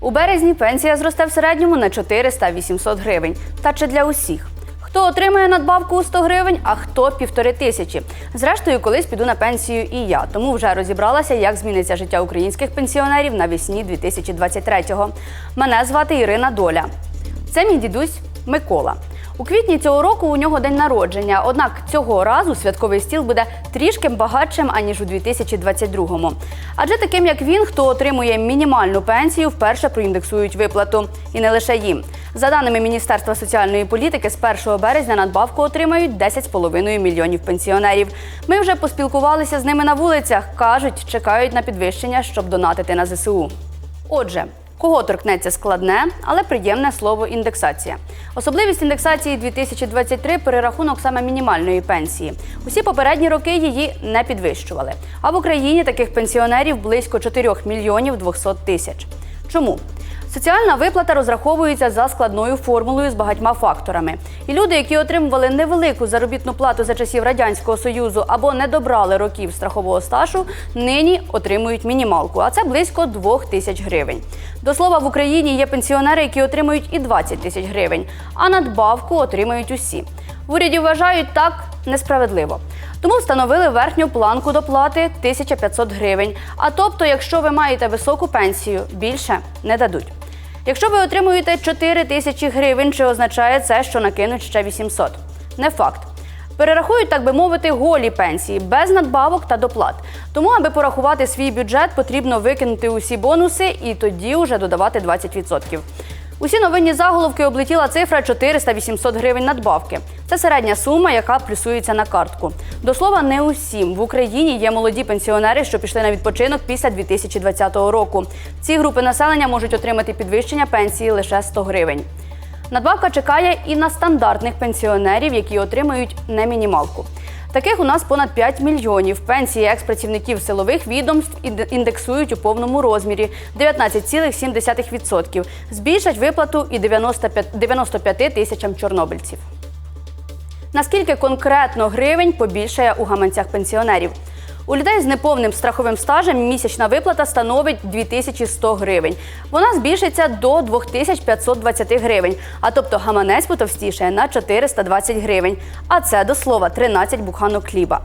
У березні пенсія зросте в середньому на 400-800 гривень. Та чи для усіх? Хто отримує надбавку у 100 гривень, а хто півтори тисячі. Зрештою, колись піду на пенсію і я, тому вже розібралася, як зміниться життя українських пенсіонерів навесні 2023-го. Мене звати Ірина Доля. Це мій дідусь Микола. У квітні цього року у нього день народження. Однак цього разу святковий стіл буде трішки багатшим аніж у 2022-му. Адже таким як він, хто отримує мінімальну пенсію, вперше проіндексують виплату. І не лише їм. За даними Міністерства соціальної політики, з 1 березня надбавку отримають 10,5 мільйонів пенсіонерів. Ми вже поспілкувалися з ними на вулицях. кажуть, чекають на підвищення, щоб донатити на ЗСУ. Отже, кого торкнеться складне, але приємне слово індексація. Особливість індексації 2023 – перерахунок саме мінімальної пенсії. Усі попередні роки її не підвищували. А в Україні таких пенсіонерів близько 4 мільйонів 200 тисяч. Чому? Соціальна виплата розраховується за складною формулою з багатьма факторами. І люди, які отримували невелику заробітну плату за часів радянського союзу або не добрали років страхового стажу, нині отримують мінімалку, а це близько 2 тисяч гривень. До слова, в Україні є пенсіонери, які отримують і 20 тисяч гривень, а надбавку отримають усі. В уряді вважають так несправедливо. Тому встановили верхню планку доплати 1500 гривень. А тобто, якщо ви маєте високу пенсію, більше не дадуть. Якщо ви отримуєте 4 тисячі гривень, чи означає це, що накинуть ще 800? Не факт. Перерахують, так би мовити, голі пенсії без надбавок та доплат. Тому, аби порахувати свій бюджет, потрібно викинути усі бонуси і тоді вже додавати 20%. Усі новинні заголовки облетіла цифра 400-800 гривень надбавки. Це середня сума, яка плюсується на картку. До слова, не усім в Україні є молоді пенсіонери, що пішли на відпочинок після 2020 року. Ці групи населення можуть отримати підвищення пенсії лише 100 гривень. Надбавка чекає і на стандартних пенсіонерів, які отримують не мінімалку. Таких у нас понад 5 мільйонів. Пенсії екс-працівників силових відомств індексують у повному розмірі 19,7%. Збільшать виплату і 95 95 тисячам чорнобильців. Наскільки конкретно гривень побільшає у гаманцях пенсіонерів? У людей з неповним страховим стажем місячна виплата становить 2100 гривень. Вона збільшиться до 2520 гривень, а тобто гаманець потовстішає на 420 гривень. А це до слова 13 буханок хліба.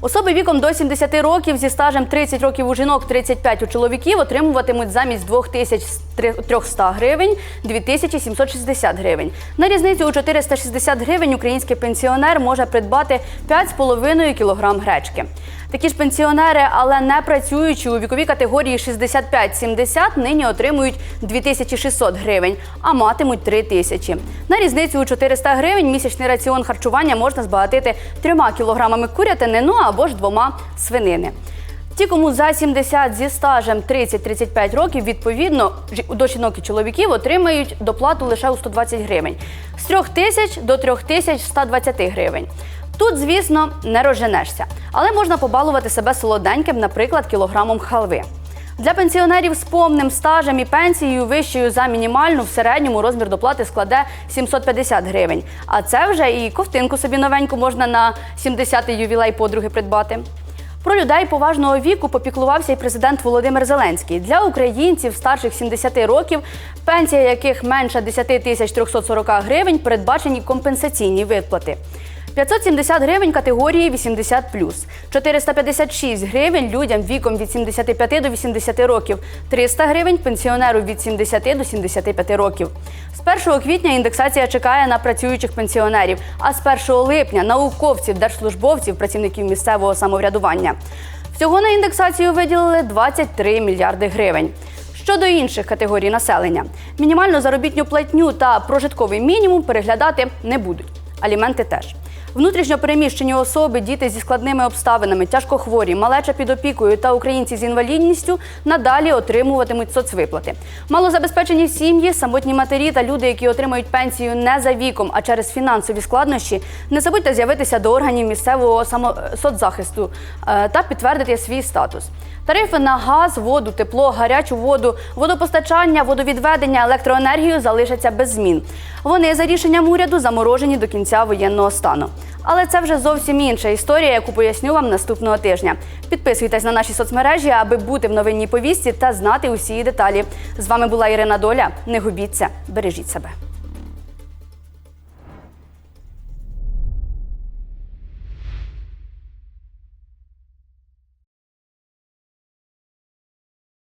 Особи віком до 70 років зі стажем 30 років у жінок, 35 у чоловіків отримуватимуть замість 2300 гривень 2760 гривень. На різницю у 460 гривень український пенсіонер може придбати 5,5 кг гречки. Такі ж пенсіонери, але не працюючи у віковій категорії 65-70, нині отримують 2600 гривень, а матимуть 3 тисячі. На різницю у 400 гривень місячний раціон харчування можна збагатити 3 кілограмами курятини, ну або ж двома свинини. Ті, кому за 70 зі стажем 30-35 років, відповідно, до жінок і чоловіків отримають доплату лише у 120 гривень. З 3 тисяч до 3 тисяч 120 гривень. Тут, звісно, не розженешся, але можна побалувати себе солоденьким, наприклад, кілограмом халви. Для пенсіонерів з повним стажем і пенсією вищою за мінімальну в середньому розмір доплати складе 750 гривень. А це вже і ковтинку собі новеньку можна на 70-й ювілей подруги придбати. Про людей поважного віку попіклувався і президент Володимир Зеленський. Для українців старших 70 років, пенсія яких менше 10 тисяч 340 гривень, передбачені компенсаційні виплати. 570 гривень категорії 80+, 456 гривень людям віком від 75 до 80 років, 300 гривень пенсіонеру від 70 до 75 років. З 1 квітня індексація чекає на працюючих пенсіонерів, а з 1 липня науковців, держслужбовців, працівників місцевого самоврядування. Всього на індексацію виділили 23 мільярди гривень. Щодо інших категорій населення, мінімальну заробітню платню та прожитковий мінімум переглядати не будуть. Аліменти теж. Внутрішньо переміщені особи, діти зі складними обставинами, тяжкохворі, малеча під опікою та українці з інвалідністю надалі отримуватимуть соцвиплати. Малозабезпечені сім'ї, самотні матері та люди, які отримують пенсію не за віком, а через фінансові складнощі, не забудьте з'явитися до органів місцевого соцзахисту е, та підтвердити свій статус. Тарифи на газ, воду, тепло, гарячу воду, водопостачання, водовідведення, електроенергію залишаться без змін. Вони за рішенням уряду заморожені до кінця воєнного стану. Але це вже зовсім інша історія, яку поясню вам наступного тижня. Підписуйтесь на наші соцмережі, аби бути в новинній повісті та знати усі деталі. З вами була Ірина Доля. Не губіться, бережіть себе.